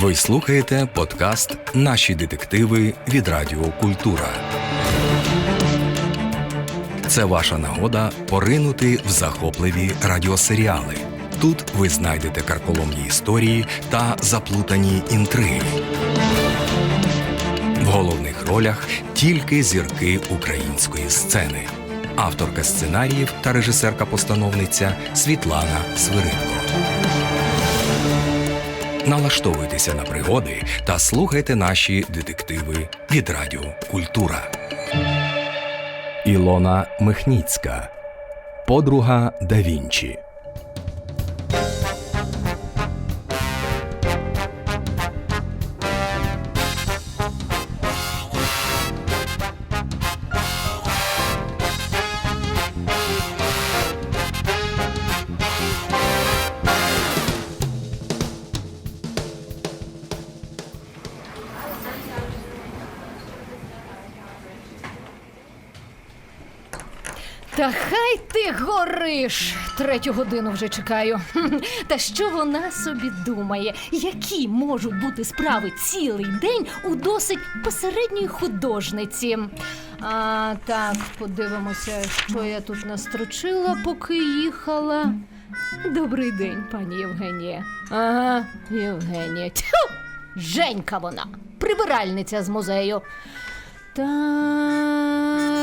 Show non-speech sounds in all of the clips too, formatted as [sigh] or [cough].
Ви слухаєте подкаст Наші детективи від Радіо Культура. Це ваша нагода поринути в захопливі радіосеріали. Тут ви знайдете карколомні історії та заплутані інтриги. В головних ролях тільки зірки української сцени. Авторка сценаріїв та режисерка-постановниця Світлана Свиридко. Налаштовуйтеся на пригоди та слухайте наші детективи від Радіо Культура. Ілона Михніцька. Подруга да Вінчі. Та хай ти гориш! Третю годину вже чекаю. [laughs] Та що вона собі думає? Які можуть бути справи цілий день у досить посередньої художниці? А так, подивимося, що я тут настрочила, поки їхала. Добрий день, пані Євгенія. Ага, Євгенія. Тьфу! Женька вона, прибиральниця з музею.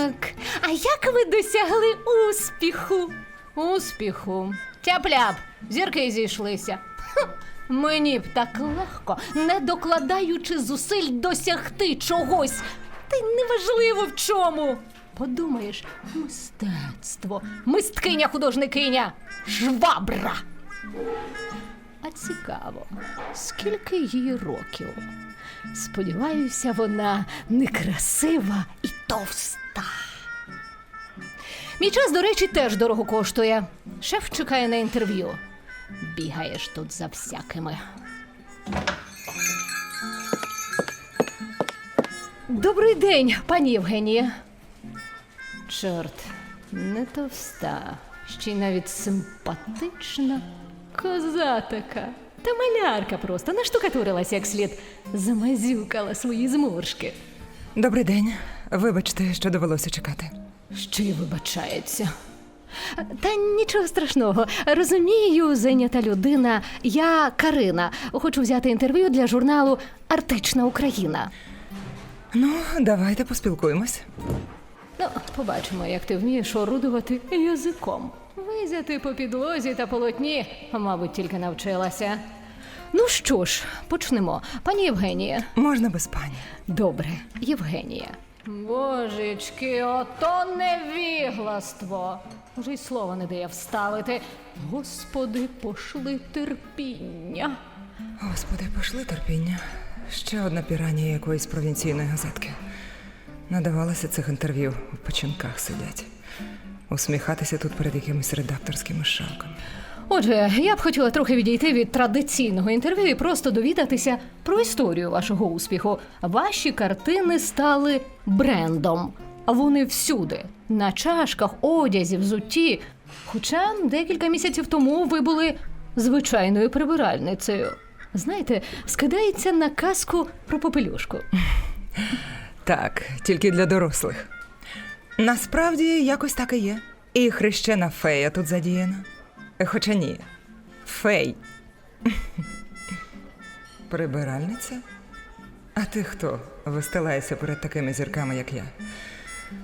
Так. А як ви досягли успіху? Успіху. Тяп-ляп, зірки зійшлися. Хм, Мені б так легко, не докладаючи зусиль досягти чогось. Та й неважливо в чому. Подумаєш, мистецтво, мисткиня художникиня, швабра. А цікаво, скільки їй років? Сподіваюся, вона некрасива і товста. Мій час, до речі, теж дорого коштує. Шеф чекає на інтерв'ю. Бігаєш тут за всякими. Добрий день, пані Євгенія. Чорт, не товста, ще й навіть симпатична. Коза така. Та малярка просто наштукатурилася як слід, замазюкала свої зморшки. Добрий день. Вибачте, що довелося чекати. Ще й вибачається. Та нічого страшного. Розумію, зайнята людина. Я Карина. Хочу взяти інтерв'ю для журналу Артична Україна. Ну, давайте поспілкуємось. Ну, побачимо, як ти вмієш орудувати язиком. Визяти по підлозі та полотні, мабуть, тільки навчилася. Ну що ж, почнемо. Пані Євгенія. Можна без пані. Добре, Євгенія. Божечки, ото невігластво. Уже й слова не дає вставити. Господи, пошли терпіння. Господи, пошли терпіння. Ще одна піранія якоїсь провінційної газетки. Надавалося цих інтерв'ю в печінках сидять. Усміхатися тут перед якимись редакторськими шавками. Отже, я б хотіла трохи відійти від традиційного інтерв'ю і просто довідатися про історію вашого успіху. Ваші картини стали брендом. А вони всюди на чашках, одязі, взутті. Хоча декілька місяців тому ви були звичайною прибиральницею. Знаєте, скидається на казку про попелюшку. Так, тільки для дорослих. Насправді якось так і є. І хрещена фея тут задіяна. Хоча ні. Фей. [laughs] Прибиральниця? А ти хто вистилаєшся перед такими зірками, як я?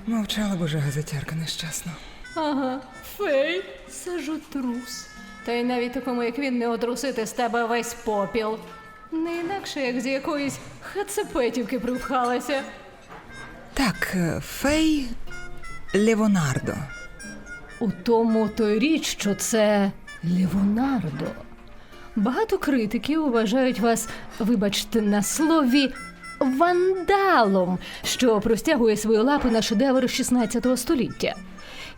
Мовчала б уже газетярка нещасна. Ага, фей, сажу трус. Та й навіть такому, як він, не отрусити з тебе весь попіл. Не інакше, як з якоїсь хацепетівки припхалася. Так, е, фей Левонардо. У тому то й річ, що це Левонардо. Багато критиків вважають вас, вибачте, на слові вандалом, що простягує свої лапи на шедевр 16 століття.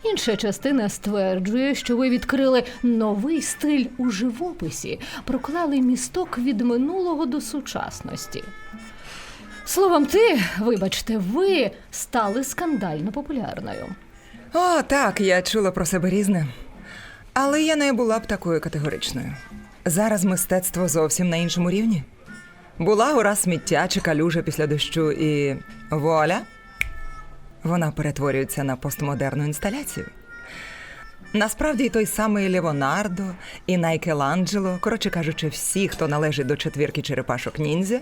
Інша частина стверджує, що ви відкрили новий стиль у живописі, проклали місток від минулого до сучасності. Словом, ти, вибачте, ви стали скандально популярною. О, так, я чула про себе різне. Але я не була б такою категоричною. Зараз мистецтво зовсім на іншому рівні. Була гора сміття чи калюжа після дощу і вуаля. Вона перетворюється на постмодерну інсталяцію. Насправді і той самий Леонардо, і Найкеланджело, коротше кажучи, всі, хто належить до четвірки черепашок ніндзя,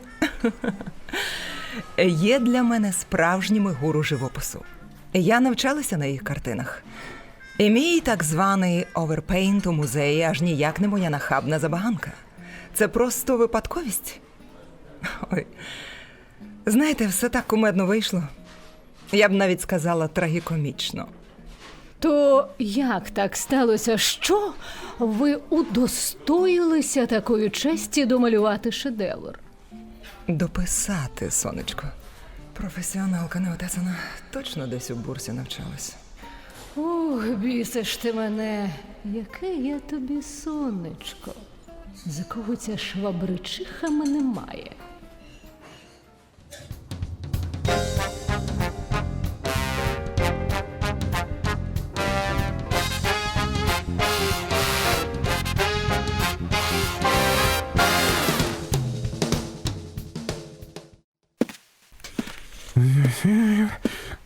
[laughs] є для мене справжніми гуру живопису. Я навчалася на їх картинах. І мій так званий оверпейнт у музеї аж ніяк не моя нахабна забаганка. Це просто випадковість. [laughs] Ой. Знаєте, все так кумедно вийшло. Я б навіть сказала трагікомічно. То як так сталося, що ви удостоїлися такої честі домалювати шедевр? Дописати, сонечко. Професіоналка неотесана точно десь у бурсі навчалась. Ох, бісиш ти мене, яке я тобі сонечко. За кого ця швабричиха мене має?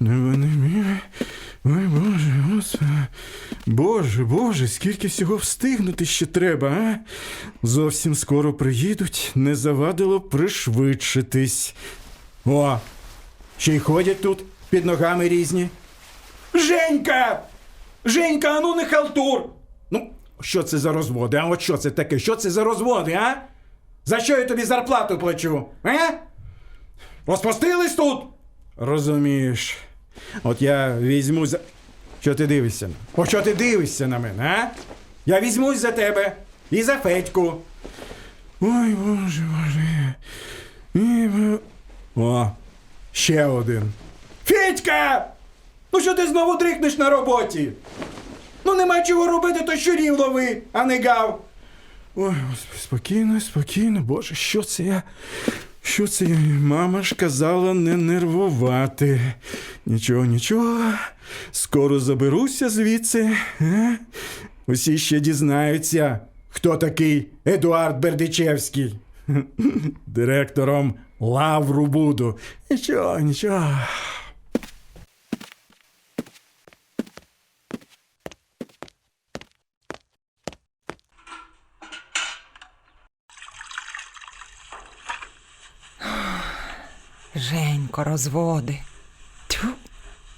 Ой, Боже, Господи. Боже, Боже, скільки всього встигнути ще треба, а? Зовсім скоро приїдуть, не завадило пришвидшитись. О, ще й ходять тут під ногами різні. Женька! Женька, а ну не халтур! Ну, що це за розводи? А от що це таке? Що це за розводи, а? За що я тобі зарплату плачу? А? Розпустились тут? Розумієш. От я візьму за. Що ти дивишся? О, що ти дивишся на мене, а? Я візьмусь за тебе і за Федьку. Ой, боже, боже. І... О, ще один. Федька! Ну що ти знову дрикнеш на роботі? Ну нема чого робити, то щурів лови, а не гав. Ой, спокійно, спокійно, боже, що це я? Що це? Мама ж казала не нервувати. Нічого, нічого. Скоро заберуся звідси. Е? Усі ще дізнаються, хто такий Едуард Бердичевський. Директором лавру буду. Нічого, нічого. Женько, розводи. Тьфу,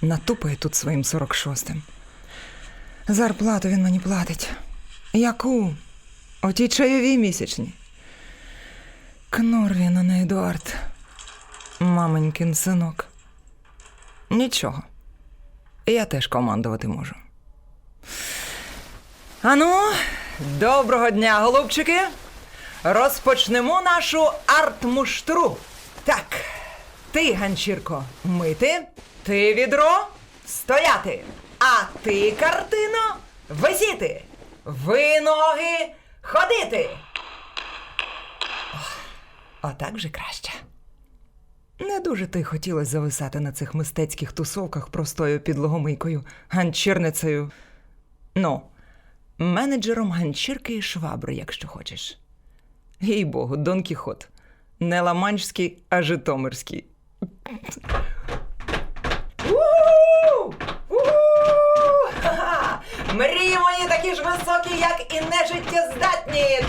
натупає тут своїм 46-м. Зарплату він мені платить. Яку? Оті чайові місячні. Кнур він, а не Едуард. Маменькин синок. Нічого. Я теж командувати можу. Ану, доброго дня, голубчики. Розпочнемо нашу арт-муштру. Так, ти, ганчірко, мити, ти відро стояти, а ти, картино, висіти, ви ноги ходити. Отак же краще. Не дуже ти хотілося зависати на цих мистецьких тусовках простою підлогомийкою, ганчірницею. Ну, менеджером ганчірки і швабри, якщо хочеш. Їй Богу, Дон Кіхот. Не ламанчський, а житомирський. Мрії мої такі ж високі, як і нежиттєздатні.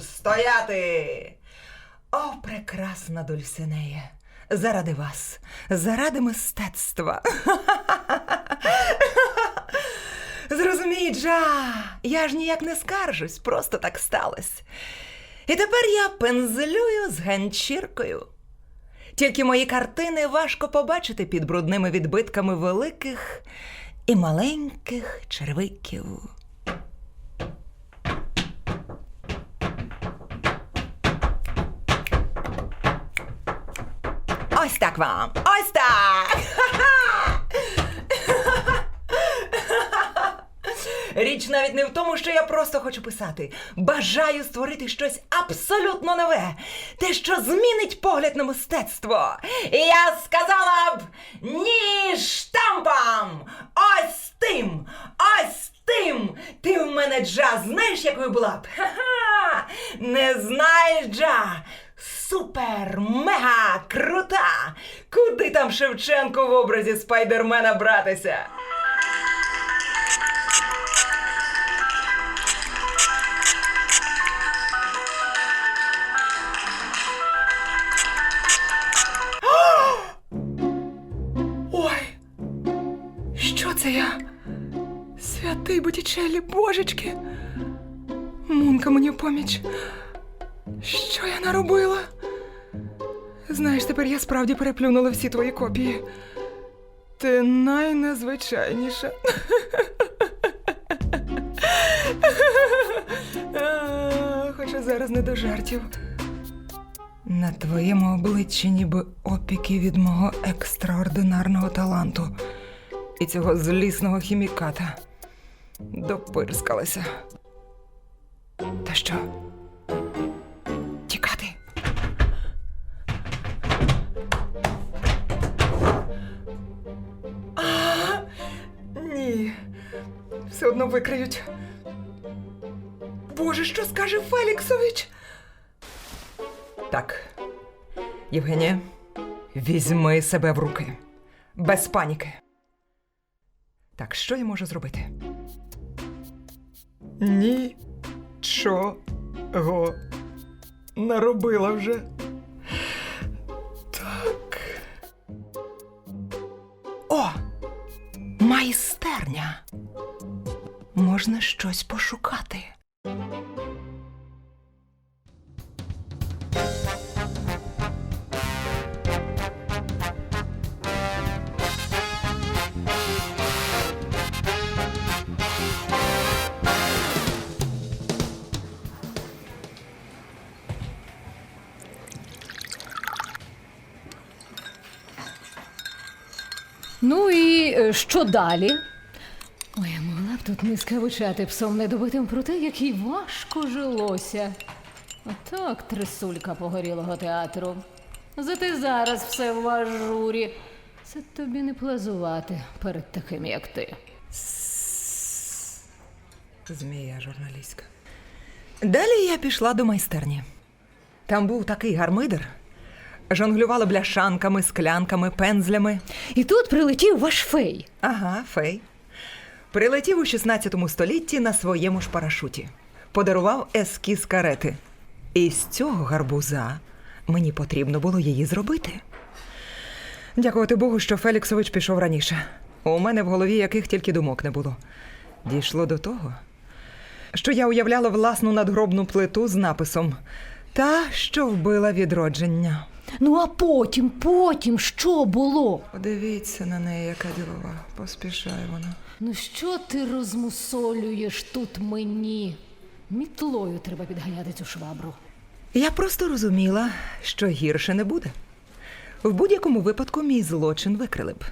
Стояти! О, прекрасна Дульсинея! Заради вас, заради мистецтва. [laughs] Зрозумій, Джа, я ж ніяк не скаржусь, просто так сталося. І тепер я пензлюю з ганчіркою. Тільки мої картини важко побачити під брудними відбитками великих і маленьких червиків. Ось так вам. Ось так. Річ навіть не в тому, що я просто хочу писати. Бажаю створити щось абсолютно нове, те, що змінить погляд на мистецтво. І я сказала б ні штампам! Ось тим! Ось тим! Ти в мене Джа, знаєш, якою була б? Ха-ха! Не знаєш, Джа! Супер! Мега! Крута! Куди там Шевченко в образі спайдермена братися? Святий Боттічеллі, божечки! Мунка мені поміч. Що я наробила? Знаєш, тепер я справді переплюнула всі твої копії. Ти найнезвичайніша. [laughs] Хоча зараз не до жартів. На твоєму обличчі ніби опіки від мого екстраординарного таланту і цього злісного хіміката. Допирскалася. Та що? Тікати? А, ні. Все одно викриють. Боже, що скаже Феліксович? Так. Євгенія, візьми себе в руки. Без паніки. Так, що я можу зробити? Нічого наробила вже. Так. О! Майстерня. Можна щось пошукати. Що далі? Ой, я могла б тут не скавичати псом недобитим про те, як їй важко жилося. Отак, трисулька погорілого театру. Зате зараз все в ажурі. Це тобі не плазувати перед таким, як ти. Змія журналістка. Далі я пішла до майстерні. Там був такий гармидер. Жонглювала бляшанками, склянками, пензлями. І тут прилетів ваш фей. Ага, фей. Прилетів у 16 столітті на своєму ж парашуті. Подарував ескіз карети. І з цього гарбуза мені потрібно було її зробити. Дякувати Богу, що Феліксович пішов раніше. У мене в голові яких тільки думок не було. Дійшло до того, що я уявляла власну надгробну плиту з написом Та, що вбила відродження. Ну а потім, потім що було? Подивіться на неї, яка ділова. Поспішає вона. Ну що ти розмусолюєш тут мені? Мітлою треба підганяти цю швабру. Я просто розуміла, що гірше не буде. В будь-якому випадку мій злочин викрили б.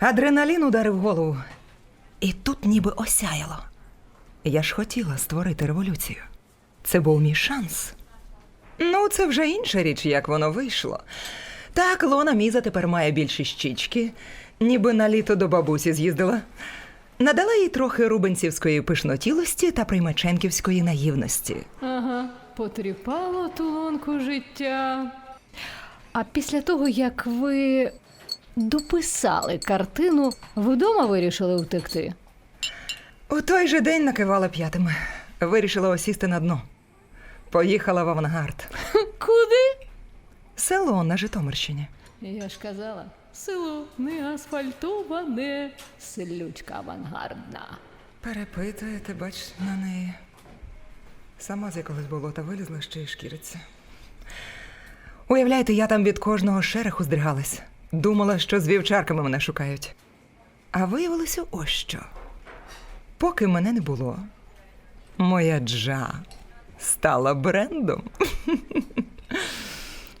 Адреналін ударив голову. І тут ніби осяяло. Я ж хотіла створити революцію. Це був мій шанс. Ну, це вже інша річ, як воно вийшло. Так, Лона Міза тепер має більші щічки, ніби на літо до бабусі з'їздила. Надала їй трохи рубенцівської пишнотілості та приймаченківської наївності. Ага, потріпало ту лунку життя. А після того, як ви дописали картину, ви вдома вирішили втекти? У той же день накивала п'ятими. Вирішила осісти на дно. Поїхала в авангард. Куди? Село на Житомирщині. Я ж казала, село не асфальтоване, селючка авангардна. Перепитуєте, бач, на неї. Сама з якогось болота вилізла, ще й шкіриться. Уявляєте, я там від кожного шереху здригалась. Думала, що з вівчарками мене шукають. А виявилося ось що. Поки мене не було, моя джа стала брендом.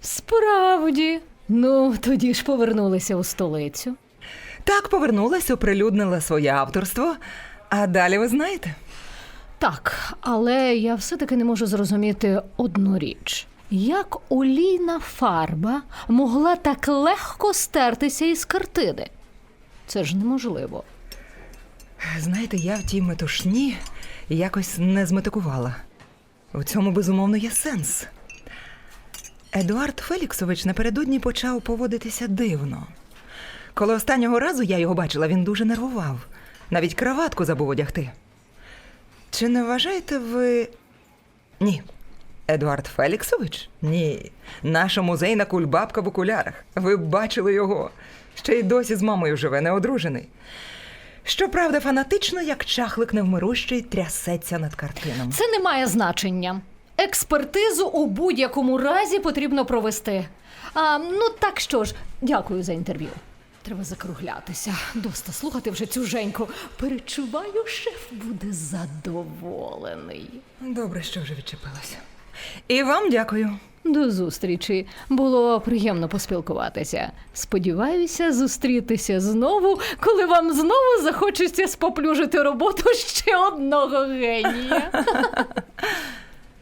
Справді. Ну, тоді ж повернулися у столицю. Так повернулась, оприлюднила своє авторство. А далі ви знаєте. Так, але я все-таки не можу зрозуміти одну річ. Як олійна фарба могла так легко стертися із картини? Це ж неможливо. Знаєте, я в тій метушні якось не зметикувала. У цьому безумовно є сенс. Едуард Феліксович напередодні почав поводитися дивно. Коли останнього разу я його бачила, він дуже нервував. Навіть краватку забув одягти. Чи не вважаєте ви. Ні. Едуард Феліксович? Ні. Наша музейна кульбабка в окулярах. Ви бачили його. Ще й досі з мамою живе, неодружений. Щоправда, фанатично, як чахлик невмирущий, трясеться над картинами. Це не має значення. Експертизу у будь-якому разі потрібно провести. А, ну так що ж, дякую за інтерв'ю. Треба закруглятися. Доста слухати вже цю Женьку. Перечуваю, шеф буде задоволений. Добре, що вже відчепилася. І вам дякую. До зустрічі. Було приємно поспілкуватися. Сподіваюся, зустрітися знову, коли вам знову захочеться споплюжити роботу ще одного генія.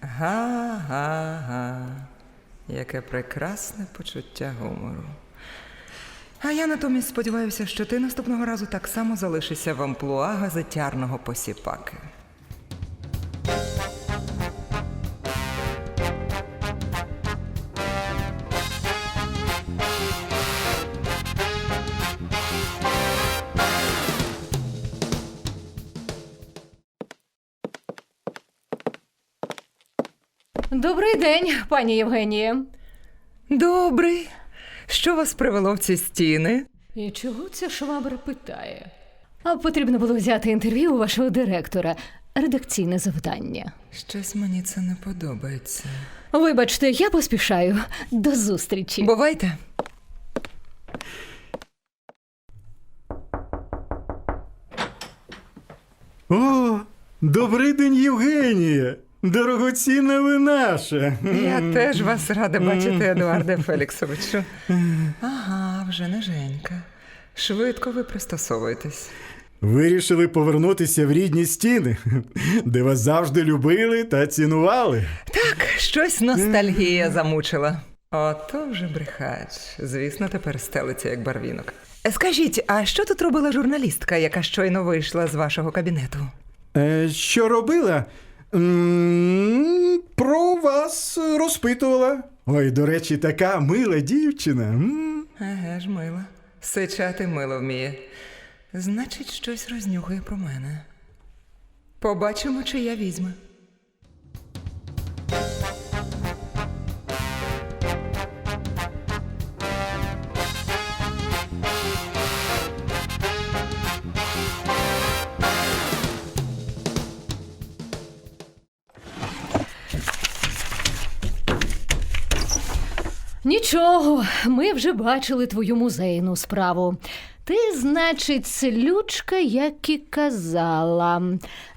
Га-га-га. Яке прекрасне почуття гумору. А я натомість сподіваюся, що ти наступного разу так само залишишся в амплуа газетярного посіпаки. Добрий день, пані Євгенія. Добрий. Що вас привело в ці стіни? І чого ця швабра питає? А потрібно було взяти інтерв'ю у вашого директора. Редакційне завдання. Щось мені це не подобається. Вибачте, я поспішаю. До зустрічі. Бувайте. О, добрий день, Євгенія! Дорогоцінна ви наша. Я теж вас рада бачити, Едуарде Феліксовичу. Ага, вже не Женька. Швидко ви пристосовуєтесь. Вирішили повернутися в рідні стіни, де вас завжди любили та цінували. Так, щось ностальгія замучила. Ото вже брехач. Звісно, тепер стелиться як барвінок. Скажіть, а що тут робила журналістка, яка щойно вийшла з вашого кабінету? Е, що робила? Про вас розпитувала. Ой, до речі, така мила дівчина. Еге ж, мила. Сичати мило вміє. Значить, щось рознюхує про мене. Побачимо, чи я візьме. Нічого, ми вже бачили твою музейну справу. Ти, значить, селючка, як і казала,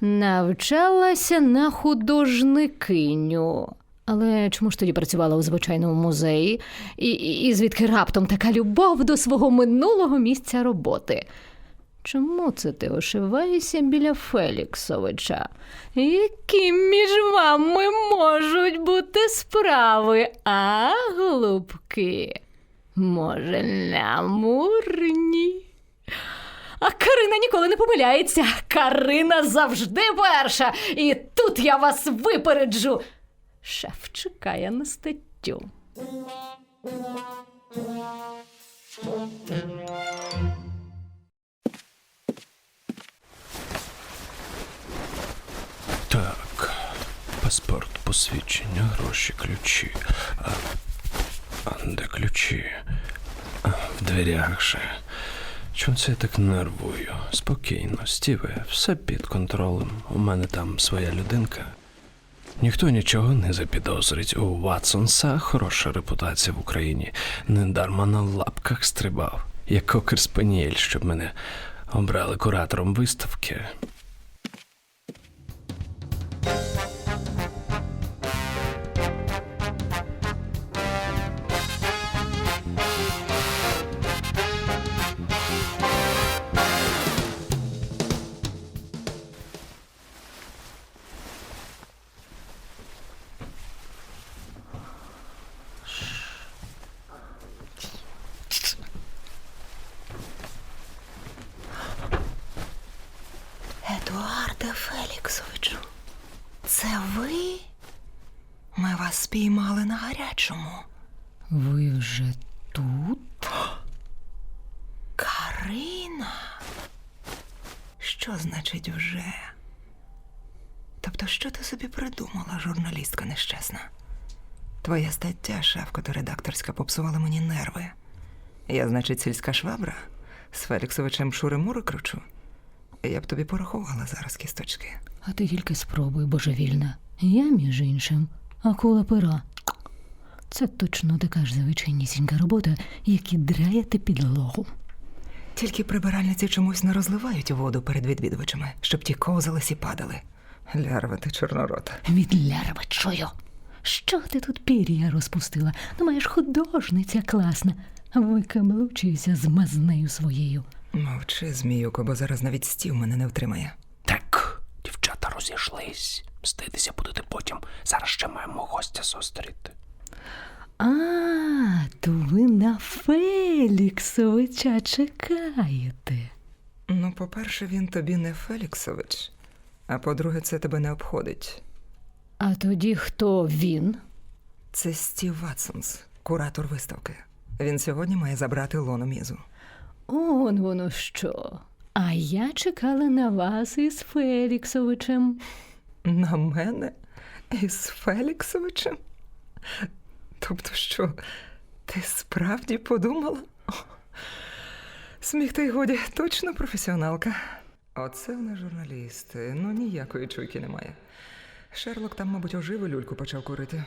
навчалася на художникиню. Але чому ж тоді працювала у звичайному музеї? І, і, і звідки раптом така любов до свого минулого місця роботи? Чому це ти ошиваєшся біля Феліксовича? Які між вами можуть бути справи, а, голубки? Може, намурні? А Карина ніколи не помиляється. Карина завжди перша. І тут я вас випереджу. Шеф чекає на статтю. Так, паспорт, посвідчення, гроші, ключі. А, а де ключі? А, в дверях ще. Чому це я так нервую? Спокійно, Стіве, все під контролем. У мене там своя людинка. Ніхто нічого не запідозрить. У Ватсонса хороша репутація в Україні. Недарма на лапках стрибав, як кокер спаніель, щоб мене обрали куратором виставки. Феліксовичу, це ви? Ми вас спіймали на гарячому. Ви вже тут? Карина. Що значить вже? Тобто, що ти собі придумала, журналістка нещасна? Твоя стаття, шавко редакторська, попсувала мені нерви. Я, значить, сільська швабра з Феліксовичем шури-мури кручу. Я б тобі порахувала зараз кісточки. А ти тільки спробуй, божевільна. Я, між іншим, акула пера. Це точно така ж звичайнісінька робота, як і драяти підлогу. Тільки прибиральниці чомусь не розливають воду перед відвідувачами, щоб ті ковзались і падали. Лярва ти чорнорота. Відлярева чую. Що ти тут пір'я розпустила? Ну, маєш художниця класна. Викаблучуйся з мазнею своєю. Мовчи, зміюко, бо зараз навіть стів мене не втримає. Так, дівчата розійшлись. Мститися будете потім. Зараз ще маємо гостя зустріти. А, то ви на Феліксовича чекаєте. Ну, по-перше, він тобі не Феліксович, а по-друге, це тебе не обходить. А тоді хто він? Це Стів Ватсонс, куратор виставки. Він сьогодні має забрати лоно мізу. Он воно що. А я чекала на вас із Феліксовичем. На мене із Феліксовичем? Тобто що, ти справді подумала? О, Сміх та й годі, точно професіоналка. Оце вона журналісти. Ну ніякої чуйки немає. Шерлок там, мабуть, оживу люльку почав курити.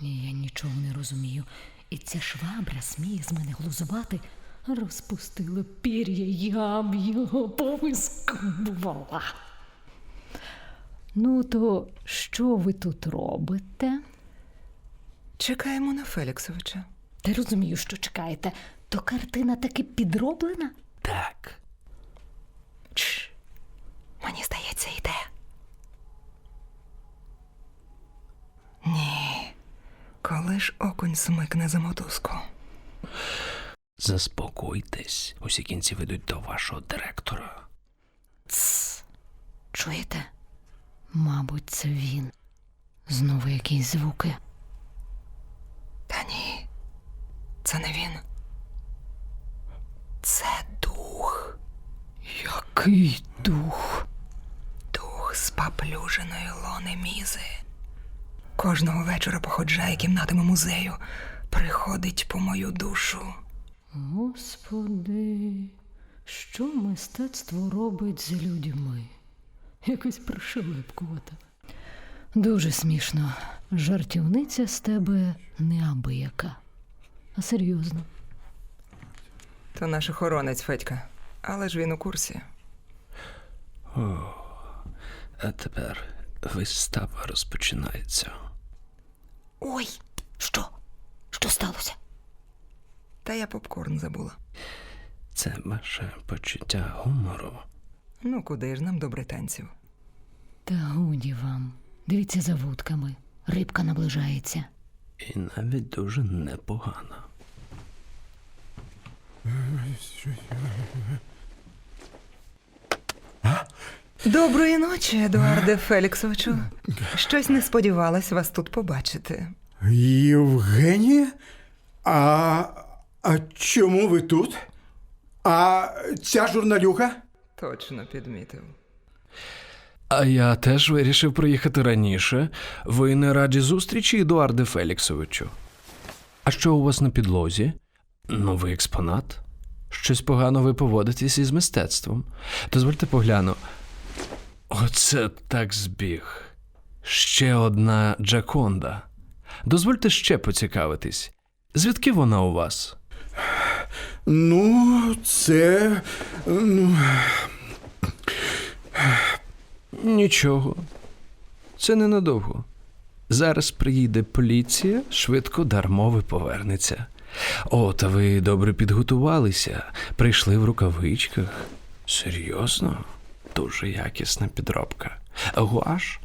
Ні, я нічого не розумію. І ця швабра сміє з мене глузувати. Розпустила пір'я, я б його повискубувала. Ну, то що ви тут робите? Чекаємо на Феліксовича. Та розумію, що чекаєте. То картина таки підроблена? Так. Чш. Мені здається, йде. Ні. Коли ж окунь смикне за мотузку? Заспокойтесь. Усі кінці ведуть до вашого директора. Чуєте? Мабуть, це він. Знову якісь звуки. Та ні. Це не він. Це дух. Який дух? Дух з паплюженої лони мізи. Кожного вечора походжає кімнатами музею. Приходить по мою душу. Господи, що мистецтво робить з людьми? Якось пришелепкувата. Дуже смішно. Жартівниця з тебе неабияка. А серйозно. То наш охоронець Федька. Але ж він у курсі. А тепер вистава розпочинається. Ой, що? Що сталося? Та я попкорн забула. Це ваше почуття гумору. Ну, куди ж нам до британців? Та годі вам. Дивіться за вудками. Рибка наближається. І навіть дуже непогано. Доброї ночі, Едуарде Феліксовичу. Щось не сподівалась вас тут побачити. Євгенія? А, а чому ви тут? А ця журналюга? Точно підмітив. А я теж вирішив приїхати раніше. Ви не раді зустрічі, Едуарде Феліксовичу. А що у вас на підлозі? Новий експонат? Щось погано ви поводитесь із мистецтвом. Дозвольте погляну. Оце так збіг. Ще одна Джаконда. Дозвольте ще поцікавитись. Звідки вона у вас? Ну, це. Ну, Нічого. Це ненадовго. Зараз приїде поліція, швидко дармови повернеться. О, та ви добре підготувалися, прийшли в рукавичках. Серйозно? Дуже якісна підробка. Гуаш,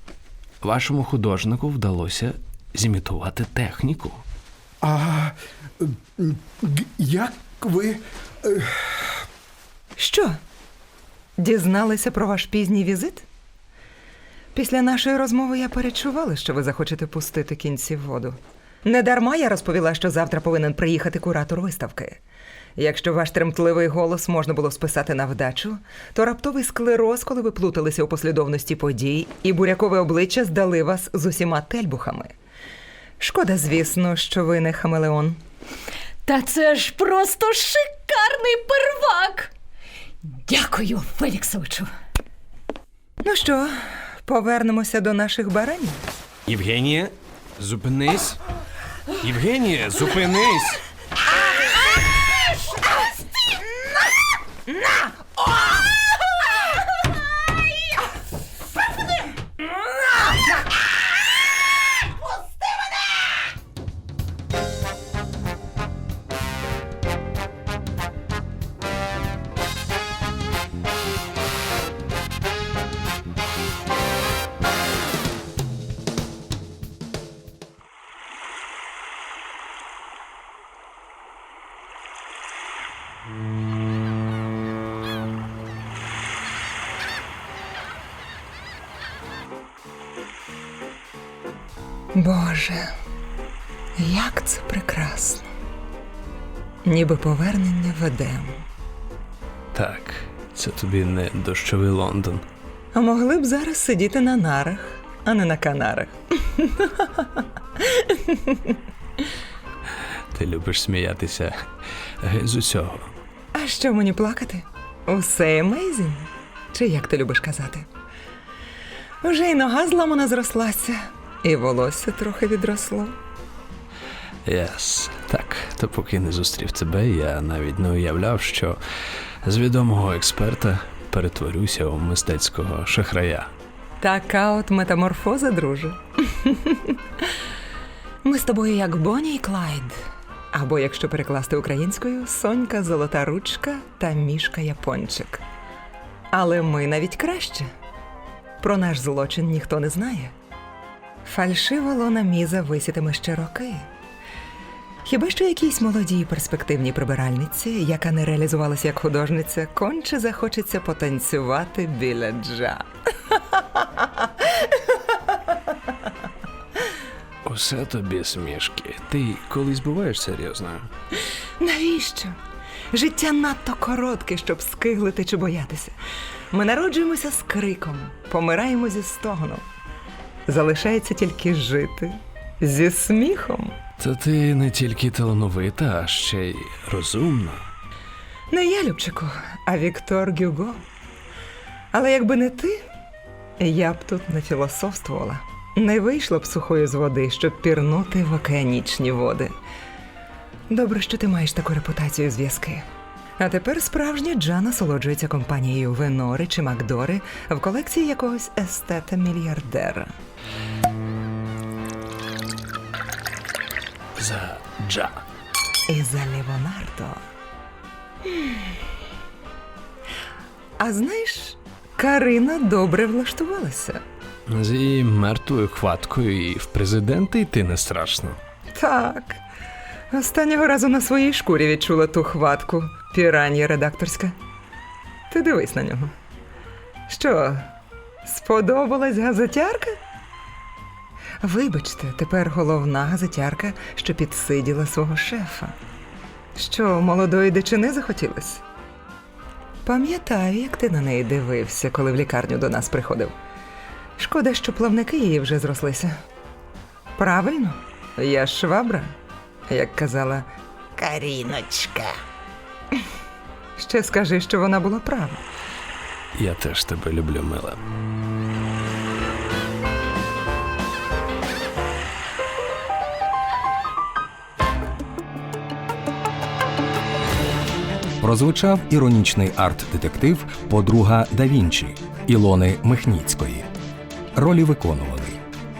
вашому художнику вдалося зімітувати техніку. а як ви. Що? Дізналися про ваш пізній візит? Після нашої розмови я перечувала, що ви захочете пустити кінці в воду. Недарма я розповіла, що завтра повинен приїхати куратор виставки. Якщо ваш тремтливий голос можна було списати на вдачу, то раптовий склероз, коли ви плуталися у послідовності подій, і бурякове обличчя здали вас з усіма тельбухами. Шкода, звісно, що ви не хамелеон. Та це ж просто шикарний первак. Дякую, Феліксовичу. Ну що, повернемося до наших баранів. Євгенія, зупинись. Євгенія, зупинись. Боже, як це прекрасно. Ніби повернення в Едем. Так, це тобі не дощовий Лондон. А могли б зараз сидіти на нарах, а не на канарах. Ти любиш сміятися з усього. А що мені плакати? Усе amazing. Чи як ти любиш казати? Уже й нога зламана зрослася, і волосся трохи відросло. Яс. Так, то поки не зустрів тебе, я навіть не уявляв, що з відомого експерта перетворюся у мистецького шахрая. Така от метаморфоза, друже. Ми з тобою як Бонні і Клайд. Або, якщо перекласти українською, Сонька Золота ручка та мішка Япончик. Але ми навіть краще. Про наш злочин ніхто не знає. Фальшива лона міза висітиме ще роки. Хіба що якійсь молодій перспективній прибиральниці, яка не реалізувалася як художниця, конче захочеться потанцювати біля джа. [laughs] Усе тобі смішки. Ти колись буваєш серйозною? Навіщо? Життя надто коротке, щоб скиглити чи боятися. Ми народжуємося з криком, помираємо зі стогоном. Залишається тільки жити зі сміхом. Та ти не тільки талановита, а ще й розумна. Не я, Любчику, а Віктор Гюго. Але якби не ти, я б тут не філософствувала. Не вийшло б сухої з води, щоб пірнути в океанічні води. Добре, що ти маєш таку репутацію зв'язки. А тепер справжня Джа насолоджується компанією Венори чи Макдори в колекції якогось естета-мільярдера. За Джа. І за Лівонардо. А знаєш, Карина добре влаштувалася. З її мертвою хваткою і в президенти йти не страшно. Так. Останнього разу на своїй шкурі відчула ту хватку піранія редакторська. Ти дивись на нього. Що, сподобалась газетярка? Вибачте, тепер головна газетярка, що підсиділа свого шефа. Що, молодої дичини захотілось? Пам'ятаю, як ти на неї дивився, коли в лікарню до нас приходив. Шкода, що плавники її вже зрослися. Правильно, я швабра, як казала Каріночка. [laughs] Ще скажи, що вона була права. Я теж тебе люблю, мила. Прозвучав іронічний арт-детектив Подруга да Вінчі Ілони Михніцької. Ролі виконували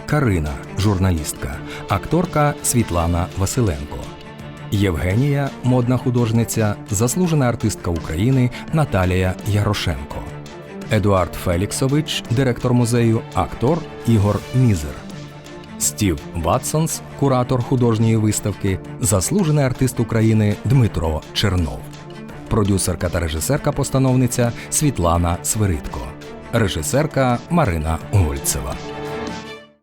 Карина, журналістка, акторка Світлана Василенко, Євгенія, модна художниця, заслужена артистка України Наталія Ярошенко, Едуард Феліксович, директор музею, актор Ігор Мізер. Стів Ватсонс, куратор художньої виставки, заслужений артист України Дмитро Чернов, продюсерка та режисерка-постановниця Світлана Свиридко, режисерка Марина Гольцева.